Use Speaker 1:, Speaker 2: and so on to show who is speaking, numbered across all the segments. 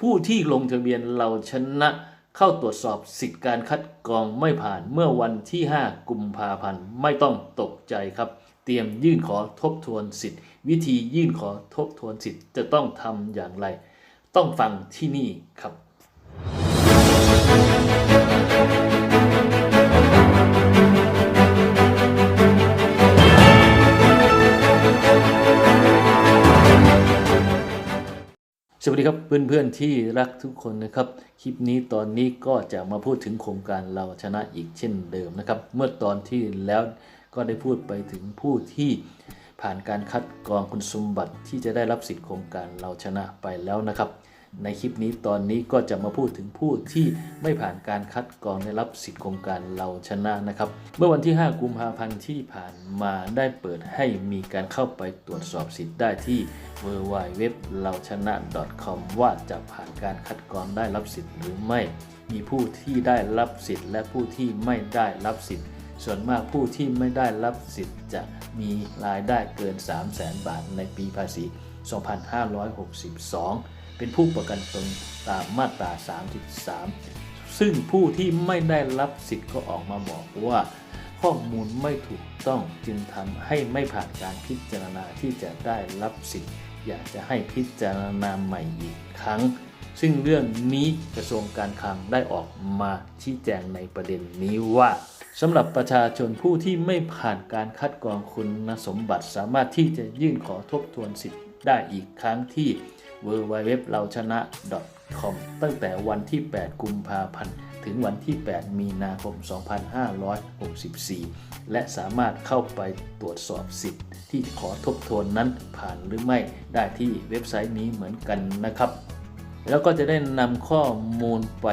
Speaker 1: ผู้ที่ลงทะเบียนเราชนะเข้าตรวจสอบสิทธิการคัดกรองไม่ผ่านเมื่อวันที่ 5 กุมภาพันธ์ ไม่ต้องตกใจครับ เตรียมยื่นขอทบทวนสิทธิ์ วิธียื่นขอทบทวนสิทธิ์จะต้องทำอย่างไร ต้องฟังที่นี่ครับ วัสดีครับเพื่อนๆที่รักทุกคนนะครับ คลิปนี้ตอนนี้ก็จะมาพูดถึงโครงการเราชนะอีกเช่นเดิมนะครับ เมื่อตอนที่แล้วก็ได้พูดไปถึงผู้ที่ผ่านการคัดกรองคุณสมบัติที่จะได้รับสิทธิโครงการเราชนะไปแล้วนะครับ ในคลิปนี้ตอนนี้ก็จะมาพูดถึงผู้ที่ไม่ผ่านการคัดกรองได้รับสิทธิโครงการเราชนะนะครับ เมื่อวันที่ 5 กุมภาพันธ์ที่ผ่านมาได้เปิดให้มีการเข้าไปตรวจสอบสิทธิ์ได้ที่ w w w เราชนะ .com ว่าจะผ่านการคัดกรองได้รับสิทธิ์หรือไม่ มีผู้ที่ได้รับสิทธิ์ และผู้ที่ไม่ได้รับสิทธิ์ส่วนมากผู้ที่ไม่ได้รับสิทธิ์จะมีรายได้เกิน 3 0 0แสนบาทในปีภาษี 2562 เป็นผู้ประกันตนตามมาตรา 33 ซึ่งผู้ที่ไม่ได้รับสิทธิ์ก็ออกมาบอกว่าข้อมูลไม่ถูกต้องจึงทำให้ไม่ผ่านการพิจารณาที่จะได้รับสิทธิ์ อยากจะให้พิจารณาใหม่อีกครั้ง ซึ่งเรื่องนี้กระทรวงการคลังได้ออกมาชี้แจงในประเด็นนี้ว่าสำหรับประชาชนผู้ที่ไม่ผ่านการคัดกรองคุณสมบัติสามารถที่จะยื่นขอทบทวนสิทธิ์ ได้อีกครั้งที่ w w w เราชนะ .com ตั้งแต่วันที่ 8 กุมภาพันธ์ ถึงวันที่ 8 มีนาคม 2564 และสามารถเข้าไปตรวจสอบสิทธิ์ ที่ขอทบทวนนั้นผ่านหรือไม่ได้ที่เว็บไซต์นี้เหมือนกันนะครับแล้วก็จะได้นำข้อมูลไป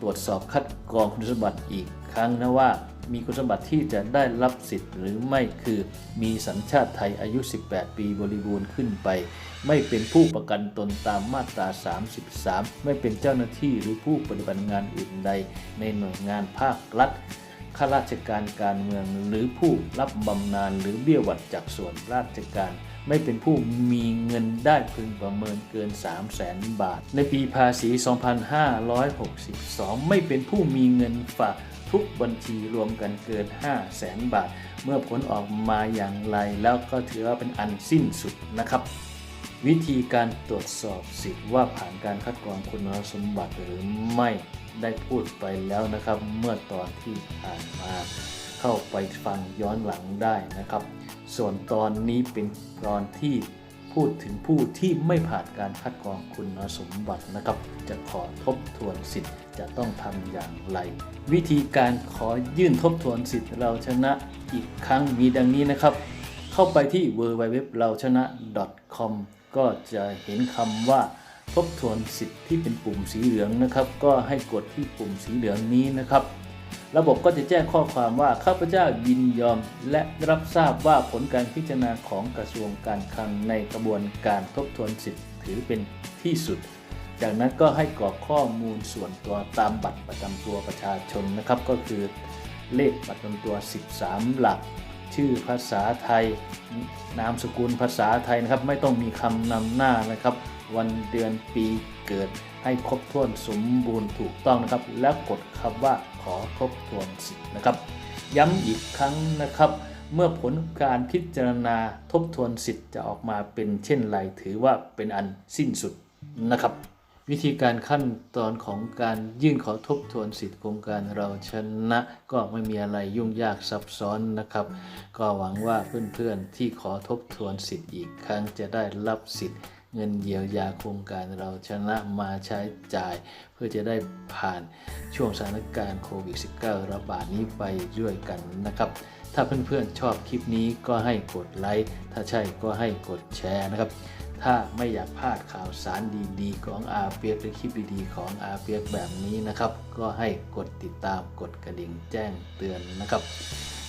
Speaker 1: ตรวจสอบคัดกรองคุณสมบัติอีกครั้งนะว่า มีคุณสมบัติที่จะได้รับสิทธิ์หรือไม่คือ มีสัญชาติไทยอายุ 18 ปีบริบูรณ์ขึ้นไป ไม่เป็นผู้ประกันตนตามมาตรา 33 ไม่เป็นเจ้าหน้าที่หรือผู้ปฏิบัติงานอื่นใด ในหน่วยงานภาครัฐข้าราชการการเมืองหรือผู้รับบำนาญหรือเบี้ยหวัดจากส่วนราชการ ไม่เป็นผู้มีเงินได้พึงประเมินเกิน 3 0 0แสนบาท ในปีภาษี 2562 ไม่เป็นผู้มีเงินฝากทุกบัญชีรวมกันเกิน 5 0 0แสนบาท เมื่อผลออกมาอย่างไรแล้วก็ถือว่าเป็นอันสิ้นสุดนะครับวิธีการตรวจสอบสิทธิ์ว่าผ่านการคัดกรองคุณสมบัติหรือไม่ได้พูดไปแล้วนะครับ เมื่อตอนที่ผ่านมา เข้าไปฟังย้อนหลังได้นะครับ ส่วนตอนนี้เป็นตอนที่พูดถึงผู้ที่ไม่ผ่านการคัดกรองคุณสมบัตินะครับ จะขอทบทวนสิทธิ์จะต้องทำอย่างไร วิธีการขอยื่นทบทวนสิทธิ์เราชนะอีกครั้งมีดังนี้นะครับ เข้าไปที่ w w w เราชนะ .com ก็จะเห็นคำว่าทบทวนสิทธิ์ที่เป็นปุ่มสีเหลืองนะครับ ก็ให้กดที่ปุ่มสีเหลืองนี้นะครับ ระบบก็จะแจ้งข้อความว่าข้าพเจ้ายินยอมและรับทราบว่าผลการพิจารณาของกระทรวงการคลังในกระบวนการทบทวนสิทธิ์ถือเป็นที่สุด จากนั้นก็ให้กรอกข้อมูลส่วนตัวตามบัตรประจำตัวประชาชนนะครับ ก็คือเลขบัตรประจำตัว 13 หลัก ชื่อภาษาไทย นามสกุลภาษาไทยนะครับ ไม่ต้องมีคำนำหน้านะครับ วันเดือนปีเกิดให้ครบถ้วนสมบูรณ์ถูกต้องนะครับ แล้วกดคำว่าขอทบทวนสิทธิ์นะครับ ย้ำอีกครั้งนะครับ เมื่อผลการพิจารณาทบทวนสิทธิ์จะออกมาเป็นเช่นไรถือว่าเป็นอันสิ้นสุดนะครับ วิธีการขั้นตอนของการยื่นขอทบทวนสิทธิโครงการเราชนะ ก็ไม่มีอะไรยุ่งยากซับซ้อนนะครับ ก็หวังว่าเพื่อนๆที่ขอทบทวนสิทธิ์อีกครั้งจะได้รับสิทธิ์ เงินเยียวยาโครงการเราชนะมาใช้จ่าย เพื่อจะได้ผ่านช่วงสถานการณ์โควิด -19 ระบาดนี้ไปด้วยกันนะครับ ถ้าเพื่อนๆชอบคลิปนี้ก็ให้กดไลค์ ถ้าใช่ก็ให้กดแชร์นะครับ ถ้าไม่อยากพลาดข่าวสารดีๆ ของอาเปียกหรือคลิปดีๆของอาเปียกแบบนี้นะครับ ก็ให้กดติดตามกดกระดิ่งแจ้งเตือนนะครับ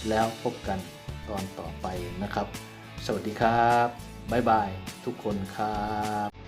Speaker 1: แล้วพบกันตอนต่อไปนะครับ สวัสดีครับ บ๊ายบายทุกคนครับ